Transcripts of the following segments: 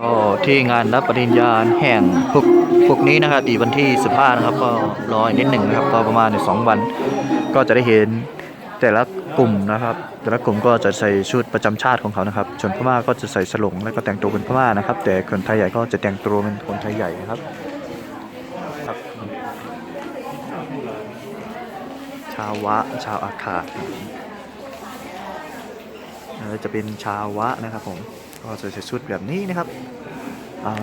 ก็ที่งานรับปริญญาแห่งพวกพวกนี้นะครับอีวันที่15นะครับก็รออีกนิดหนึ่งนะครับ ก็ประมาณสองวัน ก็จะได้เห็นแต่ละกลุ่มนะครับ แต่ละกลุ่มก็จะใส่ชุดประจำชาติของเขานะครับชนพม่าก็จะใส่สลงแล้วก็แต่งตัวเป็นพม่านะครับ แต่คนไทยใหญ่ก็จะแต่งตัวเป็นคนไทยใหญ่นะครับครับ ชาววะชาวอาคาเออจะเป็นชาววะนะครับผม ก็จะใส่ชุดแบบนี้นะครับ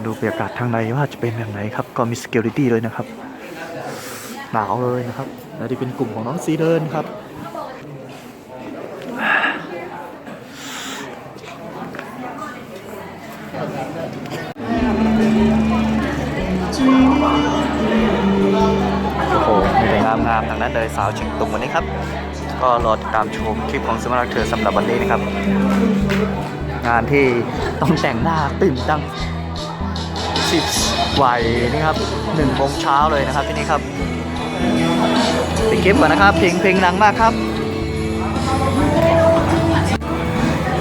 ดูบรรยากาศทางในว่าจะเป็นแบบไหนครับ ก็มี security ด้วยนะครับ หนาวเลยนะครับ แล้วที่เป็นกลุ่มของน้องซีเดินครับ โอ้โหมีแต่งามๆทางนั้นเลยสาวเชียงตุงวันนี้ครับ ก็รอติดตามชมคลิปของสมารักเธอสำหรับวันนี้นะครับ งานที่ต้องแต่งหน้าตื่นตังสิบวัยนี่ครับหนึ่งโมงเช้าเลยนะครับที่นี่ครับปิดคลิปก่อนนะครับ เพลงเพลงดังมากครับ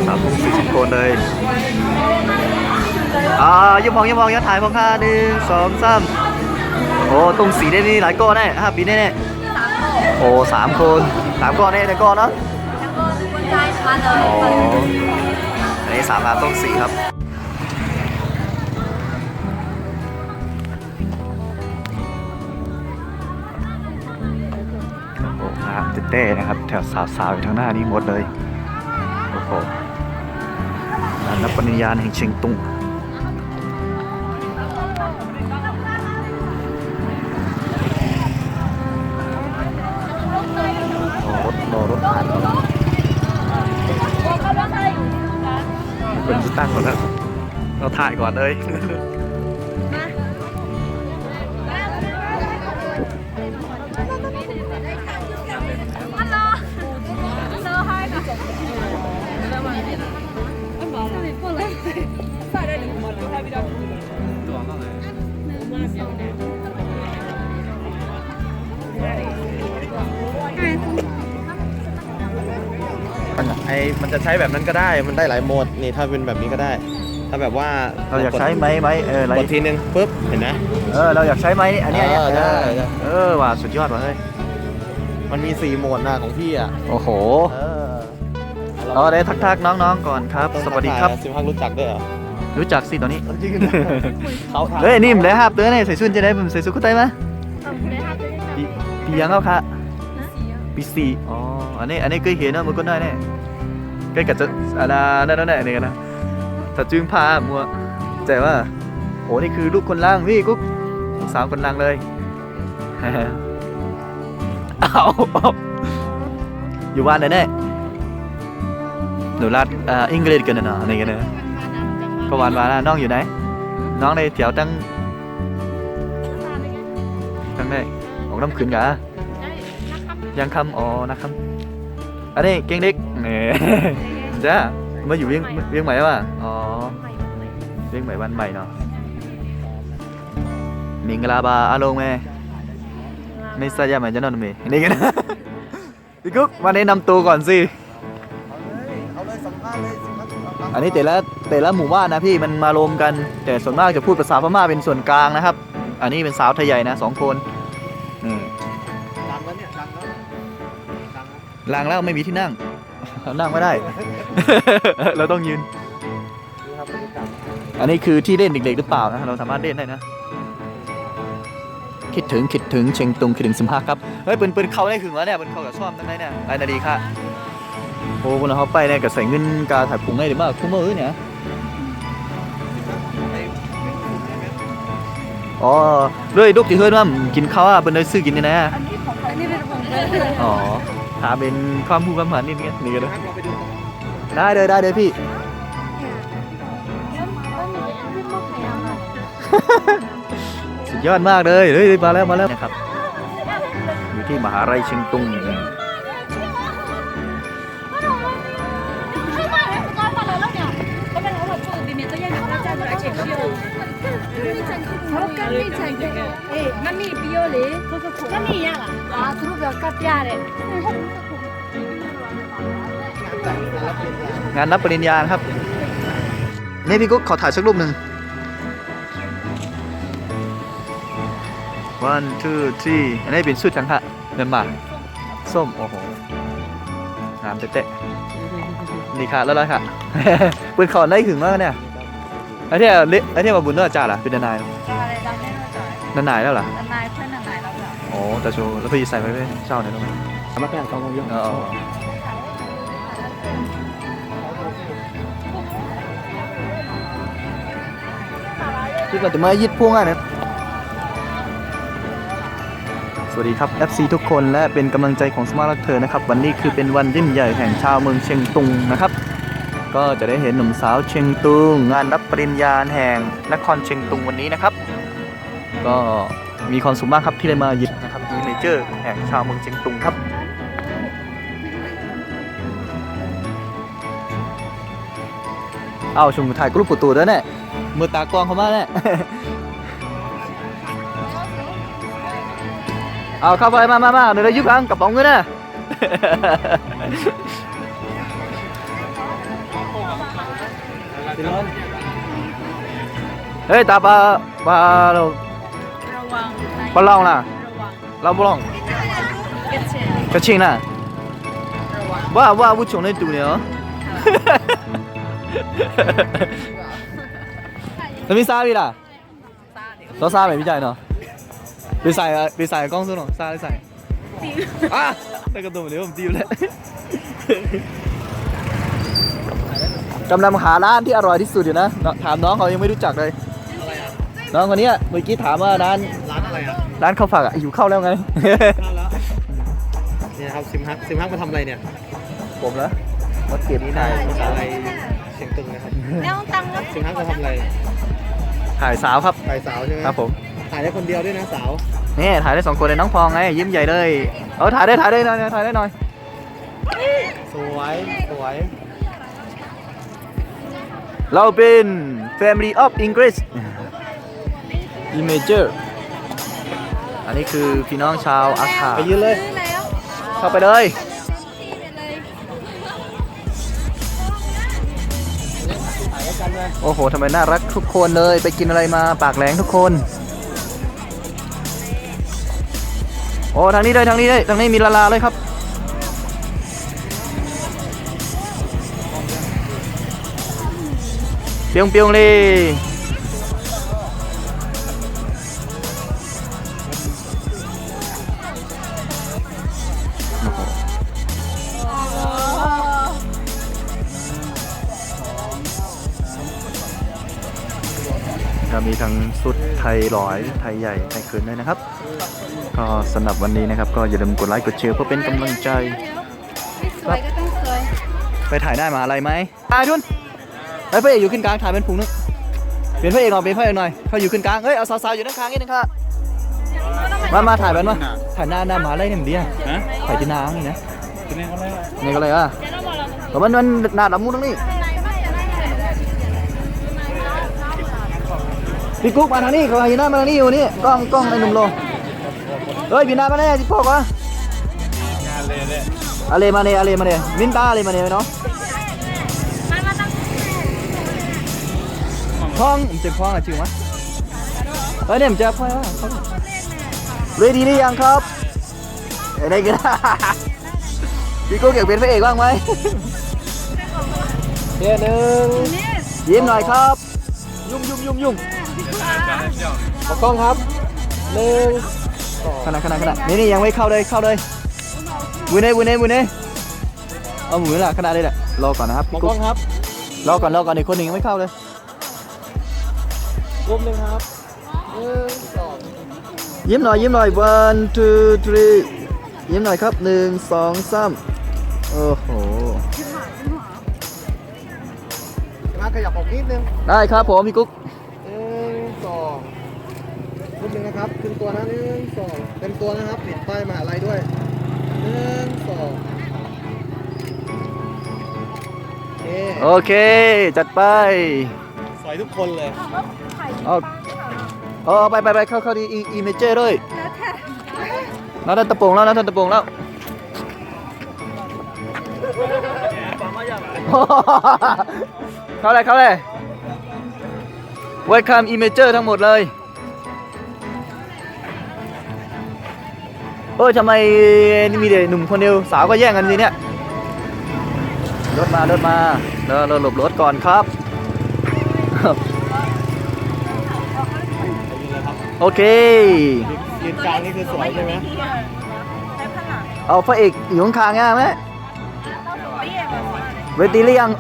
สามทุ่มสี่สิบคนเลยอ่ายิ้มมองยิ้มมองยิ้มถ่ายพองค่าหนึ่งสองสามโอ้ตรงสีได้นี่หลายก้อนแน่ห้าปีแน่แน่ๆโอ้สามคนสามก้อนแน่แต่ก้อนเนาะคนใจมาเลอ๋ อันนี้สาขาต้นสีครับโอ้โหนะครับเต้ๆนะครับ แถวสาวๆอยู่ทางหน้านี้หมดเลย โอ้โหงานรับปริญญาแห่งเชียงตุง ตั้งก่อนแล้วเราถ่ายก่อนเลย ไอมันจะใช้แบบนั้นก็ได้ มันได้หลายโหมดนี่ถ้าเป็นแบบนี้ก็ได้ ถ้าแบบว่าเราอยากใช้ไหมไหมเอออะไรกดทีนึงปุ๊บเห็นนะเออเราอยากใช้ไหมอันเนี้ยเออได้ได้ เออว่ะสุดยอดว่ะเฮ้ยมันมีสี่โหมดนะของพี่อะโอ้โหเออเราได้ทักทากน้องๆก่อนครับ สวัสดีครับสิพักรู้จักด้วยเหรอรู้จักสิตอนนี้จริงเขาถามเฮ้ยนี่มได้ครับเตือนเนี่ยใส่ชุดจะได้ผมใส่ชุดกุ๊ไตไหมปีปียังเอาค่ะปีสี่อ๋ออันนี้อันนี้เคยเห็นนะมันก็ได้แน่ ใกล้กับจะอันนั้นนั่นนั่นนี่กันนะแต่จึงพามัวแต่ว่าโอ้นี่คือลูกคนล่างพี่กุ๊กสาวคนล่างเลยเอาอยู่บ้านไหนแน่หนูรัดอ่าอังกฤษกันนะเนาะอะไรกันนะก็หวานหวานนะน้องอยู่ไหน น้องในแถวตั้งตั้งได้ออกน้ำขืนกะยังคำอ๋อนะครับอันนี้เก่งเด็ก เนี่ยจ้ามาอยู่เวียงเวียงใหม่ป่ะอ๋อเวียงใหม่บ้านใหม่เนาะมิงกลาบาอาลงแม่ไม่ทราบยังไงจะนอนไหมนี่กันนะพี่กุ๊กมาแนะนำตัวก่อนสิเอาเลยสัมภาษณ์เลยสิพักสัมภาษณ์อันนี้แต่ละแต่ละหมู่บ้านนะพี่มันมารวมกัน แต่ส่วนมากจะพูดภาษาพม่าเป็นส่วนกลางนะครับ อันนี้เป็นสาวไทยใหญ่นะสองคนอืมดังแล้วเนี่ยดังแล้วดังแล้วลางแล้วไม่มีที่นั่ง นั่งไม่ได้ เราต้องยืนดูครับบรรยากาศอันนี้คือที่เล่นเด็กๆหรือเปล่านะ เราสามารถเล่นได้นะ คิดถึงคิดถึงเชียงตุงคิดถึงสิมภาครับ เฮ้ยเปิ้นเปิ้นเข้าได้ถึงแล้วเนี่ยเปิ้นเข้ากับซ่อมตั้งไหนเนี่ยไอ้นาดีค่ะ โอ้คนเขาไปเนี่ยกับใส่เงินกาถ่ายผงไงหรือว่าคุ้มมือเนี่ย อ๋อด้วยลูกที่เฮือนว่ากินข้าวอะเปิ้นได้ซื้อกินนี่นะอันนี้ของอันนี้เป็นของเลยอ๋อ ถามเป็นความผู้ความผันนิดนึงนี่กันเลยงั้นเราไปดูตรงได้เลยได้เลยพี่สุดยอดมากเลยเฮ้ยมาแล้วมาแล้วนะครับ อยู่ที่มหาลัยเชียงตุง ဟုတ်ကဲ့မိချိုင်ကဲအေးမမီပြောလေမမီရလားအာသူတို့ပြောကပ်ပြတယ်งานรับปริญญาครับนี่พี่กุ๊กขอถ่ายสักรูปหนึ่ง one two three อันนี้เป็นสุดจังฮะเมีนมาส้ม โอ้โหงามเตะนี่ค่ะแล้วไรค่ะป็นเขาได้ถึงมากเนี่ยไอ้ที่ไอ้ที่มาบุญเนอร์จ่าล่ะเป็นนาย นอนจ้ะนานายแล้วล่ะนายเพื่อนนายแล้วจ้ะโอ้แต่โชว์แล้วพี่ใส่ไว้ไหมเช่าเนี่ยต้องสามารถแข่งกองยงเออที่เราจะมายึดพวงอะนะสวัสดีครับ FC ทุกคนและเป็นกำลังใจของสมาร์ทเธอนะครับ วันนี้คือเป็นวันยิ่งใหญ่แห่งชาวเมืองเชียงตุงนะครับ ก็จะได้เห็นหนุ่มสาวเชียงตุง งานรับปริญญาแห่งนครเชียงตุงวันนี้นะครับ ก็มีความสุขมากครับที่ได้มายึดนะครับมีเนเจอร์แห่งชาวเมืองเชียงตุงครับเอาชมถ่ายกรุ๊ปปูตูด้วยเนี่ยมือตากล้องเขามาเนี่ยเอาเข้าไปมามามาเดี๋ยวเรายุบอังกระป๋องเงินนะพี่นนท์เฮ้ยตาปลาปลาเราระ วังปลาลองน่ะ ระวังเรา不ลองเก็ตเชนกระชิงน่ะระวังว่าว่าผู้ชงในตูเนี่ยเหรอ แล้วมีซาบีล่ะซ่าเดี๋ยวเราซาไปพี่ใจเนาะไปใส่อะไปใส่กล้องสู้หน่อยซาได้ใส่ตีอะได้กระตุ้นเดี๋ยวผมตีมเลยกำลังหาร้านที่อร่อยที่สุดอยู่นะถามน้องเขายังไม่รู้จักเลยอะไรอะ น้องคนเนี้ยเมื่อกี้ถามว่าร้านร้านอะไรอะร้านข้าวฝักอะอยู่เข้าแล้วไงเข้าแล้วเนี่ยครับซิมฮักซิมฮักมาทำอะไรเนี่ยผมเหรอมาเก็บนี่นายมหาลัยเชียงตุงนะครับแล้วตังค์ซิมฮักมาทำอะไรถ่ายสาวครับถ่ายสาวใช่ไหมครับผมถ่ายได้คนเดียวด้วยนะสาวนี่ถ่ายได้สองคนเลยน้องพองไงยิ้มใหญ่เลยเออถ่ายได้ถ่ายได้หน่อยถ่ายได้หน่อยสวยสวยเราเป็น Family of English Imager อันนี้คือพี่น้องชาวอาคาไปยืนเลย ซื้อแล้วเข้าไปเลยตีไปเลยถ่ายด้วยกันเลยโอ้โหทำไมน่ารักทุกคนเลย ไปกินอะไรมาปากแหลงทุกคน โอ้ทางนี้เลยทางนี้เลยทางนี้มีลาลาเลยครับ เปียงเปียงเลย ก็มีทั้งสุดไทยร้อย ไทยใหญ่ ไทยคืนด้วยนะครับ ก็สำหรับวันนี้นะครับ ก็อย่าลืมกดไลค์ กดแชร์เพื่อเป็นกำลังใจ ไม่สวยก็ต้องสวยไปถ่ายได้มาอะไรไหมถ่ายทุนไอ้ยพระเอกอยู่ขึ้นกลางถ่ายเป็นพุงนึงเป็นพระเอกหน่อยเป็นพระเอกหน่อยเขาอยู่ขึ้นกลางเอ้ย เอาสาวๆอยู่ด้านข้างนิดนึงค่ะ มา มาถ่ายแบบมาถ่ายหน้าหน้าหมาอะไรเนี่ยมันดีอะถ่ายจีนานี่นะนี่ก็เลยอะแต่มันมันหน้าดำมุ้งตรงนี้ พี่กุ๊กมาทางนี้เขาให้หน้ามาทางนี้อยู่นี่กล้องกล้องไอ้หนุ่มโลเฮ้ยพี่นามาแน่จิพ่อวะอะไรมาเนี่ยอะไรมาเนี่ยมินตาอะไรมาเนี่ยเนาะห้องผมเจ็บห้องอะจริงไหมเฮ้ยเนี่ยผมเจ็บห้อว่าเรดีหรือยังครับอะไรกันพี่กูเก็บเป็นพระเอกบ้างไหมเดี๋ยวหนึ่งยิ้มหน่อยครับ ยุ่งยุ่งยุ่งยุ่ง ขอกล้องครับหนึ่งสองขนาดขนาดขนาดนี่นี่ยังไม่เข้าเลยเข้าเลยบุญเน่บุญเน่บุญเน่เอาหมุนละขนาดเลยแหละรอก่อนนะครับขอพี่กกุ๊ล้อกงครับรอก่อนรอก่อนอีกคนหนึ่งยังไม่เข้าเลยรูปหนึ่งครับหนึ่งสองยิ้มหน่อยยิ้มหน่อย one two three ยิ้มหน่อยครับหนึ่งสองสามโอ้โหมาขยับออกนิดนึงได้ครับผมพี่กุ๊ก หนึ่งสองรูปหนึ่งนะ ครับขึ้นตัวนะหนึ่งสองเต็มตัวนะครับติดป้ายมหาลัยด้วยหนึ่งสองโอเคโอเค จัดไป สวยทุกคนเลยเอาเอาไปไปไปเข้าเข้าดีอีอีเมเจอร์ด้วยน้าท่านตะโปงแล้วน้าท่านตะโปงแล้วเข้าเลยเข้าเลย Welcome Imager ทั้งหมดเลย เออทำไมนี่มีแต่หนุ่มคนเดียวสาวก็แย่งกันสิเนี่ยรถมารถมาเราเราหลบรถก่อนครับ โอเคยืนกลางนี่คือสวยใช่ไหมเอาพระเอกอยู่ข้างๆง่ายไหมเวทีหรือยัง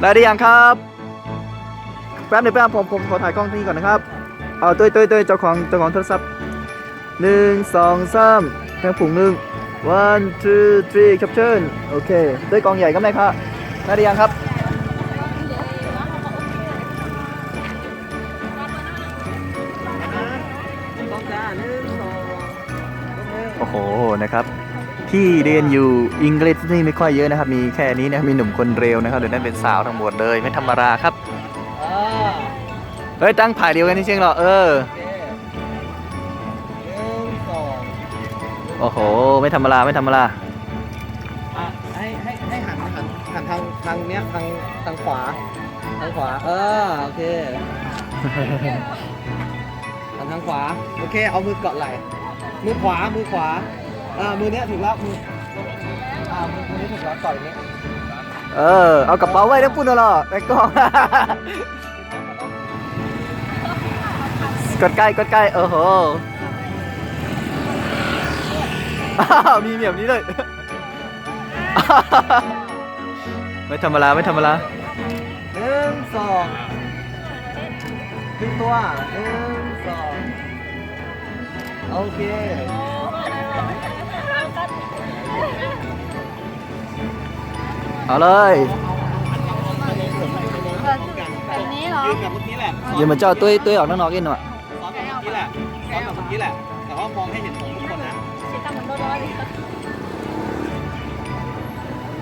ได้หรือยังครับ แป๊บหนึงแป๊บผมผมขอถ่ายกล้องที่ก่อนนะครับ เอาตุ้ยตุ้ยตุ้ยเจ้าของเจ้าของโทรศัพท์หนึ่งสองสามแทงผงหนึ่ง one two three caption โอเคด้วยกองใหญ่ก็ได้ครับได้ยังครับ โอ้โหนะครับที่เรียนอยู่อังกฤษนี่ไม่ค่อยเยอะนะครับ มีแค่นี้นะมีหนุ่มคนเร็วนะครับเดี๋ยวนั้นเป็นสาวทั้งหมดเลยไม่ธรรมดาครับ เฮ้ย ตั้งผ่ายเดียวกันนี่เชียงเหรอเออ โอเคหนึ่งสองโอ้โห ไม่ธรรมดาไม่ธรรมดาอะให้ให้ให้หันหันหันทางทางเนี้ยทางทางขวาทางขวา เออโอเคหันทางขวาโอเค เอามือเกาะไหล่มือขวามือขวาอ่ามือเนี้ยถูกแล้วมืออ่ามือมือนี้ถูกแล้วต่อยนี้เออ เอากระเป๋าไว้ทั้งปุ่นเหรอในกล้อง กดใกล้กดใกล้เออโหอ้าวมีแบบนี้เลยไม่ธรรมดาไม่ธรรมดาหนึ่งสองขึ้นตัวหนึ่งสองโอเคเอาเลยอันนี้เหรอยืนแบบเมื่อกี้แหละย่ามาเจ้าตุ้ยตุ้ยออกนอกๆกินหน่อย กี้แหละซ้อมแบบเมื่อกี้แหละ แต่ว่ามองให้เห็นผมทุกคนนะเสียตังค์เหมือนโดนร้อยเลย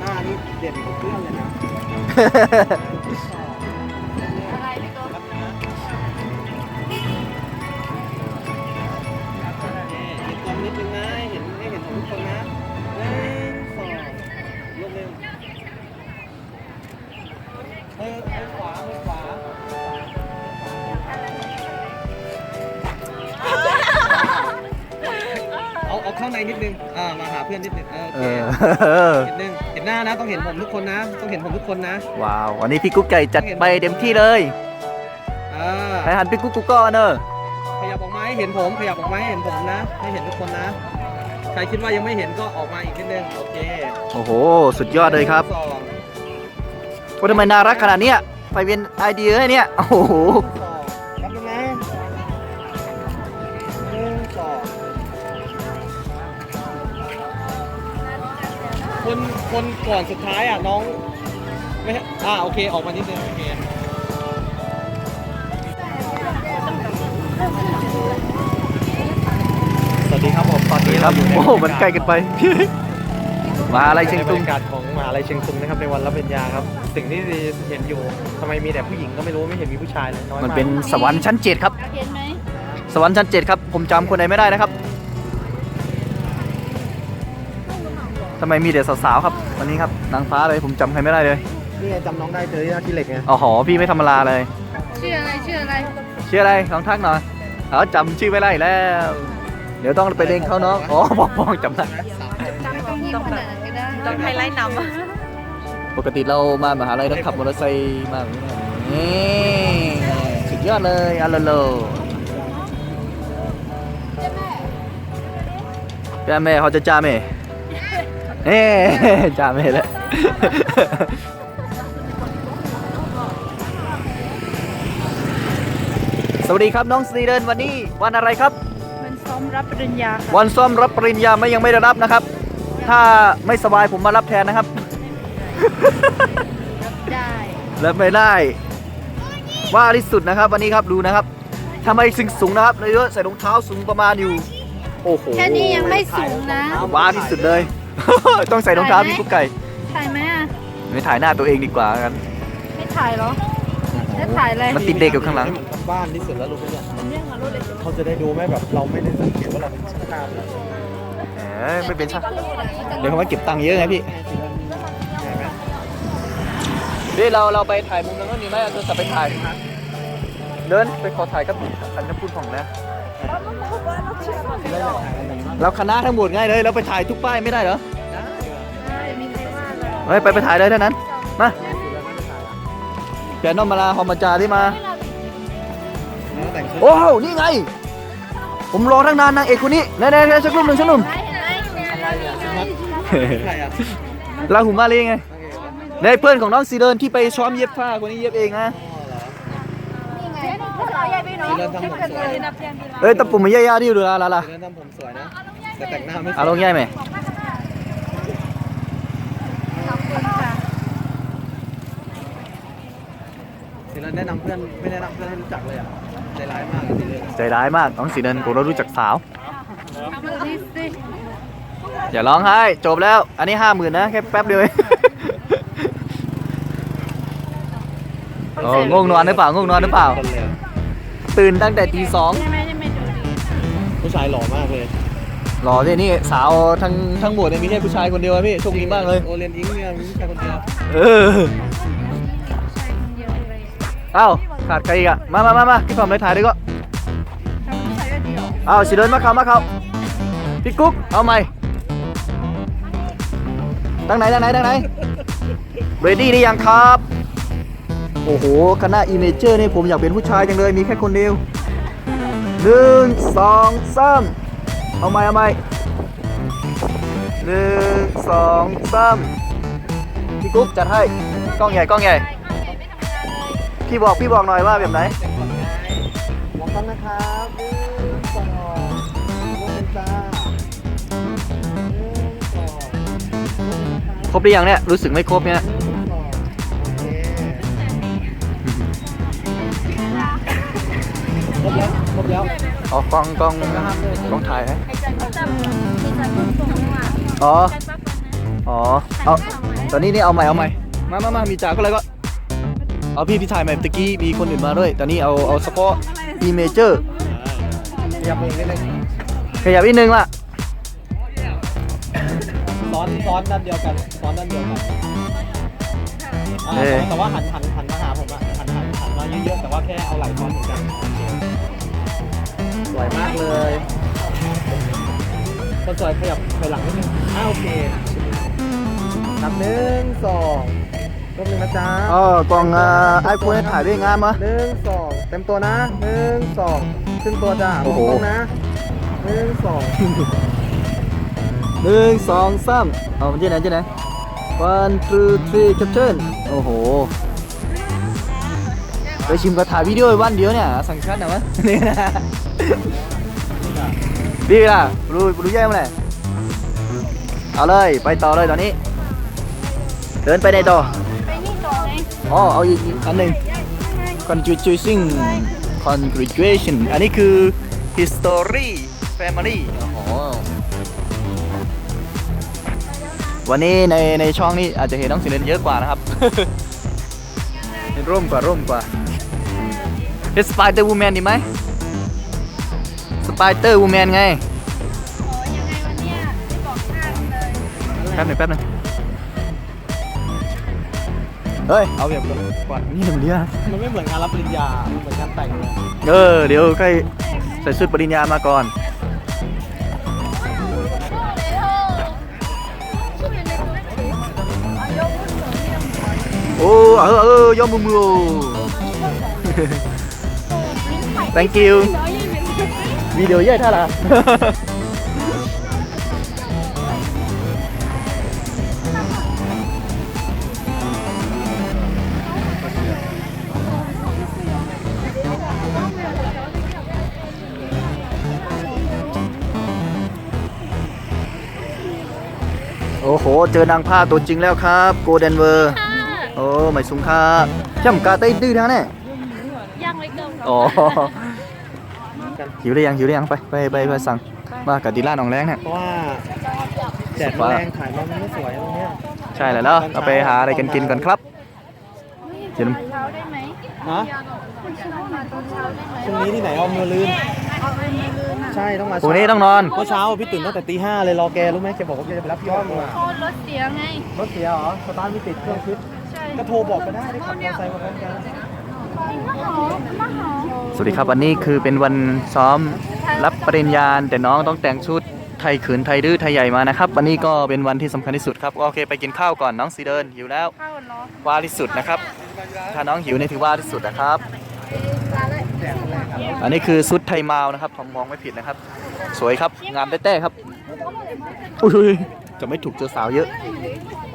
หน้านี่เด่นกว่าเพื่อนเลยนะ เอาเอาเข้าในนิดนึงอ่ามาหาเพื่อนนิดนึงเออโอเอเคอ นิดนึงเห็นหน้านะต้องเห็นผมทุกคนนะ ต้องเห็นผมทุกคนนะว้าว วันนี้พี่กุ๊กไก่จัดไปเต็มที่เลยอ่าให้หันพี่กุ๊กกุ๊กก้อนเนอะขยับออกมาให้เห็นผมขยับออกมาให้เห็นผมนะให้เห็นทุกคนนะ ใครคิดว่ายังไม่เห็นก็ออกมาอีกนิดนึงโอเคโอ้โห สุดยอดเลยครับสอง ว่าทำไมน่ารักขนาดเนี้ยไปเป็นไอเดียให้เนี่ย โอ้โห คนคนก่อนสุดท้ายอะน้องไม่อ่าโอเค ออกมานิดนึงโอเคสวัสดีครับผมตอนนี้คเรารับอยู่ในโอ้โหมันใกล้กันไป มาอะไรเชียงตุงบรรยากาศของมหาลัยเชียงตุงนะครับในวันรับปริญญาครับ สิ่งที่เห็นอยู่ทำไมมีแต่ผู้หญิงก็ไม่รู้ไม่เห็นมีผู้ชายเลยน้อยมันมากเป็นสวรรค์ชั้นเจ็ดครับ เห็นไหมสวรรค์ชั้นเจ็ดครับ ผมจำคนไหนไม่ได้นะครับ ทำไมมีแต่สาวๆครับวันนี้ครับนางฟ้าเลยผมจำใครไม่ได้เลยนี่ไงจำน้องได้เจอที่หน้าที่เหล็กไงอ๋อหอพี่ไม่ธรรมดาเลย ชื่ออะไรชื่ออะไรชื่ออะไรลองทักหน่อยอ๋อจำชื่อไม่ได้แล้ว เดี๋ยวต้องไปเล่นเขาเนาะอ๋อบอกบอกจำได้ต้องยิ้มขนาดนั้นก็ได้ต้องไฮไลท์นำอะปกติเรามามหาลัยต้องขับมอเตอร์ไซค์มาแบบนี้นะนี่สุดยอดเลยอัลโลโลจ้าแม่เขาจะจ้าแม่ เอ๊จ้าแม่แล้วสวัสดีครับน้องสตีเดนวันนี้วันอะไรครับมันซ้อมรับปริญญาค่ะวันซ่อมรับปริญญาไม่ยังไม่ได้รับนะครับ ถ้าไม่สบายผมมารับแทนนะครับได้และไม่ได้ ว่าที่สุดนะครับวันนี้ครับดูนะครับทำไมสึงสูงนะครับเลยเยอะใส่รองเท้าสูงประมาณอยู่ โอ้โหแค่นี้ยังไม่สูงนะ ว้าที่สุดเลย ต้องใส่รองเท้าพี่กุ๊กไก่ ถ่ายไหมอะ ไม่ถ่ายหน้าตัวเองดีกว่ากันไม่ถ่ายเหรอแล้วถ่ายอะไรมันติดเด็กอยู่ข้างหลังเหมือนทำบ้านที่สุดแล้วรู้ไหมเนี่ยเรื่องมารู้เลยเขาจะได้ดูไหมแบบเราไม่ได้สังเกตว่าเราเป็นช่างภาพเลยแหมไม่เป็นช่างเดี๋ยวเขามาเก็บตังค์เยอะไงพี่ใช่ไหมเดี๋ยวเราเราไปถ่ายมุมนั้นก็ดีไหมเอาโทรศัพท์ไปถ่ายเดินไปขอถ่ายกับอันน้ำพุของนะเราคณะทั้งหมดง่ายเลยเราไปถ่ายทุกป้ายไม่ได้เหรอมีใครว่า เลยเฮ้ยไปไปถ่ายเลยเท่านั้น มาแกนอมมาลาฮอมมาจาที่มาแล้วแต่งชุดโอ้โห นี่ไง ผมรอตั้งนานนางเอกคนนี้แน่ๆๆสักรูปหนึ่งสักรูปไหนไหนไหนนี่ไงใครอะลาหุมาลีไงนางเอกเหรอในเพื่อนของน้องซีเดินที่ไปซ้อมเย็บผ้าคนนี้เย็บเองนะอ๋อเหรอนี่ไงภาษาใหญ่ไปเนาะเช่นกันเลยนะเพื่อนเอ้ยตะปุ่มมายาๆที่อยู่ดูละละละเดินทำผมสวยนะแต่แต่งหน้าไม่สวยเอาลงง่ายไหม ขอบคุณค่ะ ทีนั้น แนะนำเพื่อนไม่แนะนำเพื่อนให้รู้จักเลยอะใจร้ายมากอะทีเลยใจร้ายมากน้องซีเดินผมเรารู้จักสาวดูดิสิอย่าร้องไห้จบแล้ว อันนี้ห้าหมื่นนะ แค่แป๊บเดียวเองโอ้ง่วงนอนหรือเปล่าง่วงนอนหรือเปล่าคนเลยอะตื่นตั้งแต่ตีสองใช่ไหมใช่ไหมดูดิผู้ชายหล่อมากเลยหล่อที่นี่สาวทั้งทั้งหมดเนี่ยมีแค่ผู้ชายคนเดียวอะพี่โชคดีมากเลย โอเรียนอิงเนี่ยมีแค่คนเดียว เออ อ้าขาดใครอีกอะมามามามาพี่ผมเลยถ่ายดีก็ทำผู้ชายก็เดียวเอ้าสิเดินมาเขามาเขาพี่กุ๊ก เอาใหม่ตั้งไหนตั้งไหนตั้งไหนเรดี้หรือยังครับ โอ้โห คณะอีเมเจอร์นี่ผมอยากเป็นผู้ชายจังเลย มีแค่คนเดียวหนึ่งสองสามเอาใหม่เอาใหม่หนึ่งสองสามพี่กุ๊กจัดให้ กล้องใหญ่ กล้องใหญ่ พี่บอกพี่บอกหน่อยว่าแบบไหนมองกล้องนะครับหนึ่งสองมองเป็นจ้าหนึ่งสองครบหรือยังเนี่ยรู้สึกไม่ครบเนี่ยหนึ่งสองโอเคครบแล้วครบแล้วอ๋อกล้องกล้องกล้องถ่ายไหมไอ้จันก็จะมีจันก็ส่งมาอ๋อจันปั๊บอ๋อ เอา ตอนนี้นี่เอาใหม่เอาใหม่ มามามามีจ่าก็เลยก็ เอาพี่พี่ถ่ายใหม่ตะกี้มีคนอื่นมาด้วยตอนนี้เอาเอาเฉพาะอีเมเจอร์ขยับเองได้เลยขยับนิดนึงล่ะ ซ้อนซ้อนด้านเดียวกันซ้อนด้านเดียวกันอ่าเออแต่ว่าหันหันหันมาหาผมอะหันหันหันมาเยอะๆแต่ว่าแค่เอาไหล่ซ้อนเหมือนกันสวยมากเลยคนสวยขยับไปหลังนิดนึงอ้าโอเคนับหนึ่งสอง รอบหนึ่งนะจ๊ะอ๋อกล้องไอโฟนถ่ายได้งามมะ หนึ่งสองเต็มตัวนะหนึ่งสองขึ้นตัวจ้ะโอ้โหมงกล้งนะหนึ่งสองหนึ่งสองสามเอามันที่ไหนที่ไหน one two three caption โอ้โห ไปชิมกระถ่ายวิดีโอวันเดียวเนี่ย สั่งชัดนะมะนี่นะดีล่ะรู้รู้แย่มาเลยเอาเลย ไปต่อเลยตอนนี้ เดินไปในต่อไปนี่ต่อไง อ๋อเอาอีกอันหนึ่ง congratulating congratulation อันนี้คือ history family อ๋อวันนี้ในในช่องนี้อาจจะเห็นน้องสินเดนเยอะกว่านะครับเห็นร่มกว่าร่มกว่า เป็นสไปเดอร์วูแมนดีไหมสไปเดอร์วูแมนไง โอ้ยังไงวันเนี้ยไม่บอกทางเลย แป๊บหนึงแป๊บหนึง เฮ้ย เอาแบบกว่านี่มันเดียวมันไม่เหมือนงานรับปริญญามันเหมือนงานแต่งเลยเออ เดี๋ยวใกล้ใส่ชุดปริญญามาก่อน โอ้เออเออยอมมือมือ thank you วิดีโอเยอะท่าละโหเจอนางผ้าตัวจริงแล้วครับโกลเด้นเวอร์โอ้ไม่สุงค่าช่ำกาไต้ดื้อทั้งเนี่ยย่างไว้เกินอ๋อหิวหรือยังหิวหรือยังไปไปไปไปสั่งมากับดีล่าหนองแรงเนี่ยเพราะว่าแดดแรงถ่ายมันไม่สวยตรงเนี้ยใช่แล้วเนาะเราไปหาอะไรกันกินกันครับเดี๋ยวเช้าได้ไหมฮะคุณเช้ามาตอนเช้าได้ไหมพรุ่งนี้ที่ไหนเอามือลืนเอาไปมือลืนอะ ใช่ต้องมาพรุ่งนี้ต้องนอน เมื่อเช้าพี่ตื่นตั้งแต่ตีห้าเลยรอแกรู้ไหมแกบอกว่าแกจะไปรับพี่อ้อมมาโคตรรถเสียไง รถเสียเหรอสตาร์ทไม่ติดเครื่องคิดใช่ก็โทรบอกก็ได้ได้ขับมอเตอร์ไซค์มาพร้อมกันสวัสดีครับวันนี้คือเป็นวันซ้อมรับปริญญาแต่น้องต้องแต่งชุดไทยขืนไทยดื้อไทยใหญ่มานะครับ วันนี้ก็เป็นวันที่สำคัญที่สุดครับโอเคไปกินข้าวก่อนน้องสีเดินหิวแล้วข้าวเนาะว่าที่สุดนะครับ ถ้าน้องหิวนี่ถือว่าที่สุดนะครับ อันนี้คือชุดไทยมาวนะครับผมมองไม่ผิดนะครับ สวยครับงามแต้ๆครับอุ้ยจะไม่ถูกเจอสาวเยอะ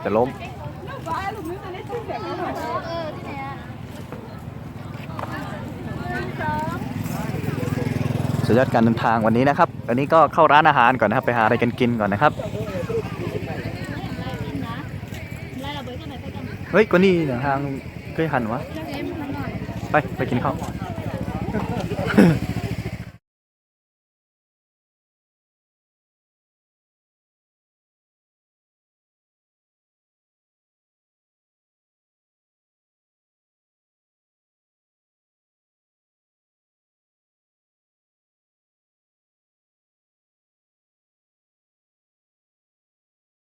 จะล้มสุดยอดการเดินทางวันนี้นะครับวันนี้ก็เข้าร้านอาหารก่อนนะครับ ไปหาอะไรกันกินก่อนนะครับ เฮ้ยกว่านี่เดี๋ยวทางเคยหันวะ ไป ไปกินข้าว Ha ha ha.